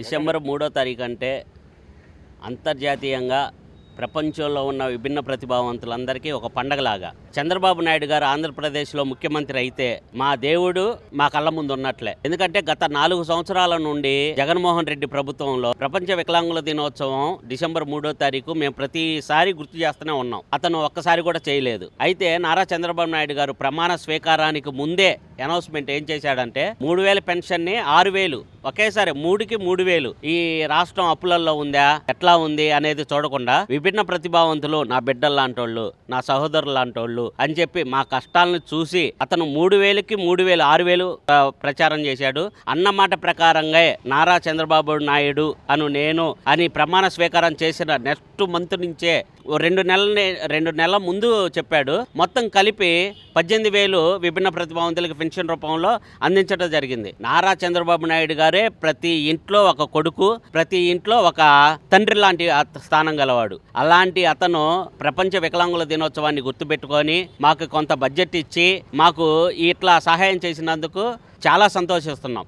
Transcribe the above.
December మూడో తారీఖు అంటే అంతర్జాతీయంగా ప్రపంచంలో ఉన్న విభిన్న ప్రతిభావంతులందరికీ ఒక పండగలాగా. చంద్రబాబు నాయుడు గారు ఆంధ్రప్రదేశ్లో ముఖ్యమంత్రి అయితే మా దేవుడు మా కళ్ళ ముందు ఉన్నట్లే. ఎందుకంటే గత నాలుగు సంవత్సరాల నుండి జగన్మోహన్ రెడ్డి ప్రభుత్వంలో ప్రపంచ వికలాంగుల దినోత్సవం డిసెంబర్ మూడో తారీఖు మేము ప్రతిసారి గుర్తు చేస్తూనే ఉన్నాం. అతను ఒక్కసారి కూడా చేయలేదు. అయితే నారా చంద్రబాబు నాయుడు గారు ప్రమాణ స్వీకారానికి ముందే అనౌన్స్మెంట్ ఏం చేశాడంటే మూడు వేల పెన్షన్ని ఆరు వేలు ఒకేసారి మూడుకి మూడు వేలు. ఈ రాష్ట్రం అప్పులలో ఉందా ఎట్లా ఉంది అనేది చూడకుండా విభిన్న ప్రతిభావంతులు నా బిడ్డలు లాంటోళ్ళు నా సహోదరులు లాంటోళ్ళు అని చెప్పి మా కష్టాలను చూసి అతను మూడు వేలకి మూడు వేలు ఆరు వేలు ప్రచారం చేశాడు. అన్న మాట ప్రకారంగా నారా చంద్రబాబు నాయుడు అను నేను అని ప్రమాణ స్వీకారం చేసిన నెక్స్ట్ మంత్ నుంచే ఓ రెండు నెలల రెండు నెలల ముందు చెప్పాడు. మొత్తం కలిపి పద్దెనిమిది వేలు విభిన్న ప్రతిభావంతులకు పెన్షన్ రూపంలో అందించడం జరిగింది. నారా చంద్రబాబు నాయుడు గారే ప్రతి ఇంట్లో ఒక కొడుకు ప్రతి ఇంట్లో ఒక తండ్రి లాంటి స్థానం గలవాడు. అలాంటి అతను ప్రపంచ వికలాంగుల దినోత్సవాన్ని గుర్తుపెట్టుకొని మాకు కొంత బడ్జెట్ ఇచ్చి మాకు ఇట్లా సహాయం చేసినందుకు చాలా సంతోషిస్తున్నాం.